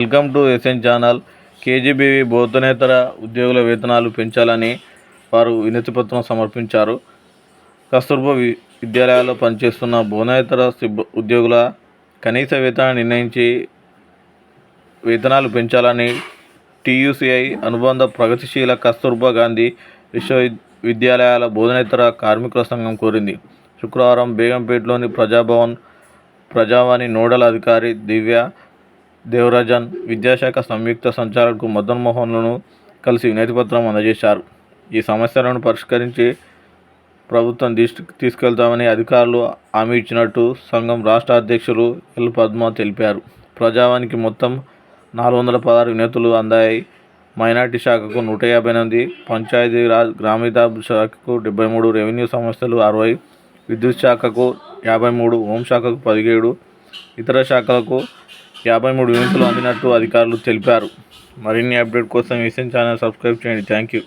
Welcome to SN channel. KGBV బోధనేతర ఉద్యోగుల వేతనాలు పెంచాలని వారు వినతిపత్రం సమర్పించారు. కస్తూర్బా వి- విద్యాలయాల్లో పనిచేస్తున్న బోధనేతర సిబ్బ ఉద్యోగుల కనీస వేతనాన్ని నిర్ణయించి వేతనాలు పెంచాలని టీయూసీఐ అనుబంధ ప్రగతిశీల కస్తూర్బా గాంధీ విశ్వవిద్యాలయాల బోధనేతర కార్మికుల సంఘం కోరింది. శుక్రవారం బేగంపేటలోని ప్రజాభవన్ ప్రజావాణి నోడల్ అధికారి దివ్య దేవరాజన్ విద్యాశాఖ సంయుక్త సంచాలకుడు మదన్ మోహన్లను కలిసి వినతిపత్రం అందజేశారు. ఈ సమస్యలను పరిష్కరించి ప్రభుత్వం దృష్టికి తీసుకెళ్తామని అధికారులు హామీ ఇచ్చినట్టు సంఘం రాష్ట్ర అధ్యక్షులు ఎల్ పద్మ తెలిపారు. ప్రజావానికి మొత్తం నాలుగు వందల పదహారు వినతులు అందాయి. మైనార్టీ శాఖకు నూట యాభై ఎనిమిది పంచాయతీ రాజ్ గ్రామీణాభివృద్ధి శాఖకు డెబ్బై మూడు రెవెన్యూ సంస్థలు అరవై విద్యుత్ శాఖకు యాభై మూడు హోంశాఖకు పదిహేడు ఇతర శాఖలకు యాభై మూడు యూనిట్లు అందినట్టు అధికారులు తెలిపారు. మరిన్ని అప్డేట్ కోసం ఎస్ఎన్ ఛానల్ సబ్స్క్రైబ్ చేయండి. Thank you